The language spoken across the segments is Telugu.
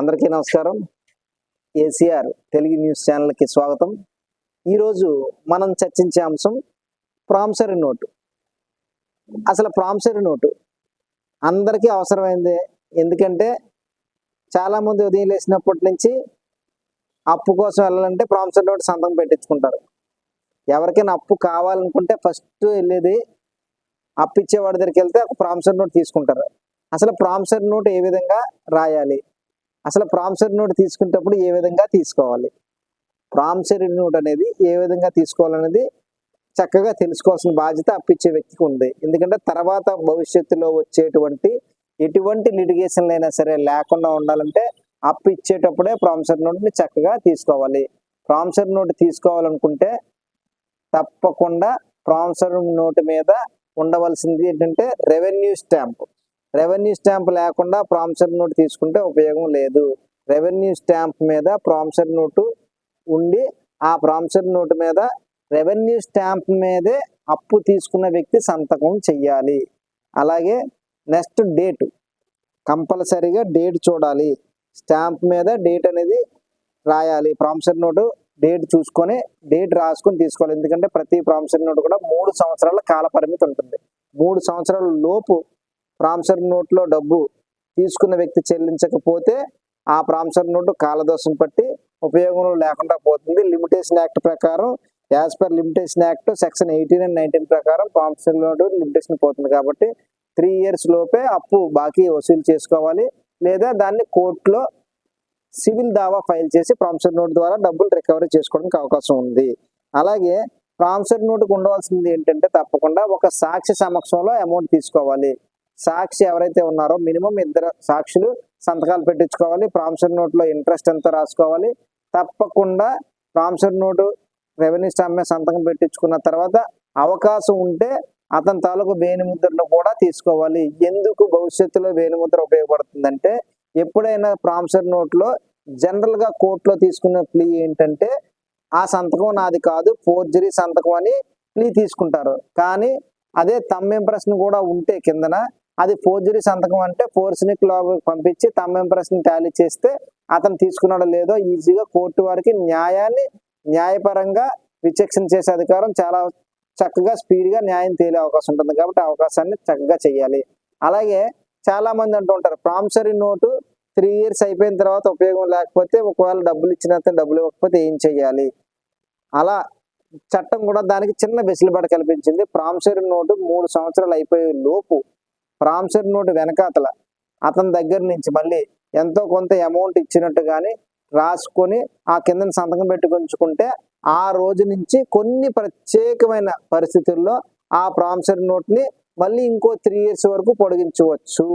అందరికీ నమస్కారం. ఏసీఆర్ తెలుగు న్యూస్ ఛానల్కి స్వాగతం. ఈరోజు మనం చర్చించే అంశం ప్రామిసరీ నోటు. అసలు ప్రామిసరీ నోటు అందరికీ అవసరమైంది. ఎందుకంటే చాలామంది ఉదయం లేచినప్పటి నుంచి అప్పు కోసం వెళ్ళాలంటే ప్రామిసరీ నోటు సంతకం పెట్టించుకుంటారు. ఎవరికైనా అప్పు కావాలనుకుంటే ఫస్ట్ వెళ్ళేది అప్పు ఇచ్చేవాడి దగ్గరికి వెళ్తే ఒక ప్రామిసరీ నోట్ తీసుకుంటారు. అసలు ప్రామిసరీ నోట్ ఏ విధంగా రాయాలి? అసలు ప్రామిసరీ నోట్ తీసుకునేటప్పుడు ఏ విధంగా తీసుకోవాలి? ప్రామిసరీ నోట్ అనేది ఏ విధంగా తీసుకోవాలనేది చక్కగా తెలుసుకోవాల్సిన బాధ్యత అప్పించే వ్యక్తికి ఉంది. ఎందుకంటే తర్వాత భవిష్యత్తులో వచ్చేటువంటి ఎటువంటి లిటిగేషన్లు అయినా సరే లేకుండా ఉండాలంటే అప్పు ఇచ్చేటప్పుడే ప్రామిసరీ నోట్ని చక్కగా తీసుకోవాలి. ప్రామిసరీ నోట్ తీసుకోవాలనుకుంటే తప్పకుండా ప్రామిసరీ నోటు మీద ఉండవలసింది ఏంటంటే రెవెన్యూ స్టాంప్ రెవెన్యూ స్టాంప్ లేకుండా ప్రామిసరీ నోట్ తీసుకుంటే ఉపయోగం లేదు. రెవెన్యూ స్టాంప్ మీద ప్రామిసరీ నోటు ఉండి ఆ ప్రామిసరీ నోటు మీద రెవెన్యూ స్టాంప్ మీదే అప్పు తీసుకున్న వ్యక్తి సంతకం చెయ్యాలి. అలాగే నెక్స్ట్ డేట్ కంపల్సరీగా డేట్ చూడాలి. స్టాంప్ మీద డేట్ అనేది రాయాలి. ప్రామిసరీ నోటు డేట్ చూసుకొని డేట్ రాసుకొని తీసుకోవాలి. ఎందుకంటే ప్రతి ప్రామిసరీ నోటు కూడా మూడు సంవత్సరాల కాల పరిమితి ఉంటుంది. మూడు సంవత్సరాల లోపు ప్రాంసర్ నోట్లో డబ్బు తీసుకున్న వ్యక్తి చెల్లించకపోతే ఆ ప్రాంసర్ నోటు కాలదోషం పట్టి ఉపయోగంలో లేకుండా పోతుంది. లిమిటేషన్ యాక్ట్ ప్రకారం as per limitation act section eighteen and nineteen ప్రకారం ప్రాంసర్ నోటు లిమిటేషన్ పోతుంది కాబట్టి త్రీ ఇయర్స్ లోపే అప్పు బాకీ వసూలు చేసుకోవాలి. లేదా దాన్ని కోర్టులో సివిల్ దావా ఫైల్ చేసి ప్రామిసరీ నోట్ ద్వారా డబ్బులు రికవరీ చేసుకోవడానికి అవకాశం ఉంది. అలాగే ప్రాంసర్ నోటుకు ఉండవలసింది ఏంటంటే తప్పకుండా ఒక సాక్షి సమక్షంలో అమౌంట్ తీసుకోవాలి. సాక్షి ఎవరైతే ఉన్నారో మినిమం ఇద్దరు సాక్షులు సంతకాలు పెట్టించుకోవాలి. ప్రామిసరీ నోట్లో ఇంట్రెస్ట్ ఎంత రాసుకోవాలి. తప్పకుండా ప్రాంసర్ నోటు రెవెన్యూ స్టాంప్ మీద సంతకం పెట్టించుకున్న తర్వాత అవకాశం ఉంటే అతని తాలూకు వేణిముద్రను కూడా తీసుకోవాలి. ఎందుకు భవిష్యత్తులో వేణిముద్ర ఉపయోగపడుతుందంటే ఎప్పుడైనా ప్రాంసర్ నోట్లో జనరల్గా కోర్టులో తీసుకున్న ప్లీ ఏంటంటే ఆ సంతకం నాది కాదు ఫోర్జరీ సంతకం అని ప్లీ తీసుకుంటారు. కానీ అదే తమ్ ఇంప్రెషన్ కూడా ఉంటే కిందన అది ఫోర్జరీ సంతకం అంటే ఫోర్స్నిక్లో పంపించి తమ ఇంప్రెస్ని టాలీ చేస్తే అతను తీసుకున్నాడో లేదో ఈజీగా కోర్టు వారికి న్యాయాన్ని న్యాయపరంగా విచక్షణ చేసే అధికారం చాలా చక్కగా స్పీడ్గా న్యాయం తేలే అవకాశం ఉంటుంది కాబట్టి అవకాశాన్ని చక్కగా చేయాలి. అలాగే చాలా మంది అంటూ ఉంటారు ప్రామిసరీ నోటు త్రీ ఇయర్స్ అయిపోయిన తర్వాత ఉపయోగం లేకపోతే ఒకవేళ డబ్బులు ఇచ్చిన డబ్బులు ఇవ్వకపోతే ఏం చేయాలి? అలా చట్టం కూడా దానికి చిన్న వెసులుబాటు కల్పించింది. ప్రామిసరీ నోటు మూడు సంవత్సరాలు అయిపోయే లోపు ప్రామిసరీ నోటు వెనకాతల అతని దగ్గర నుంచి మళ్ళీ ఎంతో కొంత అమౌంట్ ఇచ్చినట్టు కానీ రాసుకొని ఆ కిందని సంతకం పెట్టుకుంచుకుంటే ఆ రోజు నుంచి కొన్ని ప్రత్యేకమైన పరిస్థితుల్లో ఆ ప్రామిసరీ నోట్ని మళ్ళీ ఇంకో త్రీ ఇయర్స్ వరకు పొడిగించవచ్చు.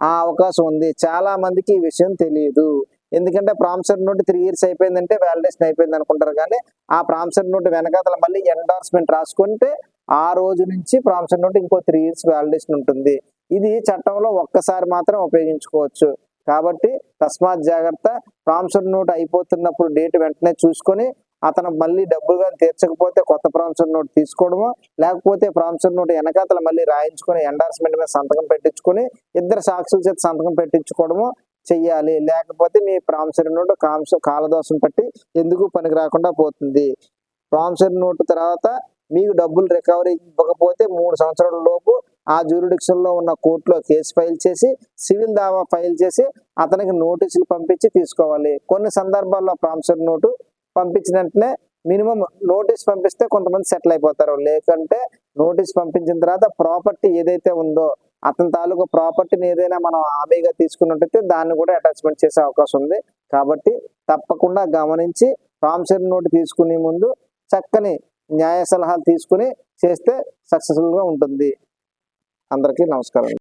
ఆ అవకాశం ఉంది. చాలా మందికి ఈ విషయం తెలియదు. ఎందుకంటే ప్రామిసరీ నోట్ త్రీ ఇయర్స్ అయిపోయిందంటే వ్యాలిడేషన్ అయిపోయింది అనుకుంటారు కానీ ఆ ప్రామిసరీ నోట్ వెనకాతల మళ్ళీ ఎండార్స్మెంట్ రాసుకుంటే ఆ రోజు నుంచి ప్రామిషన్ నోట్ ఇంకో త్రీ ఇయర్స్ వ్యాలిడేషన్ ఉంటుంది. ఇది చట్టంలో ఒక్కసారి మాత్రం ఉపయోగించుకోవచ్చు. కాబట్టి తస్మాత్ జాగ్రత్త ప్రామిషన్ నోట్ అయిపోతున్నప్పుడు డేట్ వెంటనే చూసుకొని అతను మళ్ళీ డబ్బులు కానీ తీర్చకపోతే కొత్త ప్రామిసరీ నోట్ తీసుకోవడమో లేకపోతే ప్రామిసరీ నోట్ వెనకాతల మళ్ళీ రాయించుకొని ఎండార్స్మెంట్ మీద సంతకం పెట్టించుకొని ఇద్దరు సాక్షుల చేత సంతకం పెట్టించుకోవడము చెయ్యాలి. లేకపోతే మీ ప్రామిసరీ నోటు కాంస కాలదోషం పట్టి ఎందుకు పనికి రాకుండా పోతుంది. ప్రామిసరీ నోటు తర్వాత మీకు డబ్బులు రికవరీ ఇవ్వకపోతే మూడు సంవత్సరాల లోపు ఆ జ్యూరిడిక్షన్లో ఉన్న కోర్టులో కేసు ఫైల్ చేసి సివిల్ దావా ఫైల్ చేసి అతనికి నోటీసులు పంపించి తీసుకోవాలి. కొన్ని సందర్భాల్లో ప్రామిసరీ నోటు పంపించిన వెంటనే మినిమం నోటీస్ పంపిస్తే కొంతమంది సెటిల్ అయిపోతారు. లేకంటే నోటీస్ పంపించిన తర్వాత ప్రాపర్టీ ఏదైతే ఉందో అతని తాలూకు ప్రాపర్టీని ఏదైనా మనం హామీగా తీసుకున్నట్టయితే దాన్ని కూడా అటాచ్మెంట్ చేసే అవకాశం ఉంది. కాబట్టి తప్పకుండా గమనించి ప్రామిసరీ నోటు తీసుకునే ముందు చక్కని న్యాయ సలహాలు తీసుకుని చేస్తే సక్సెస్ఫుల్గా ఉంటుంది. అందరికీ నమస్కారం.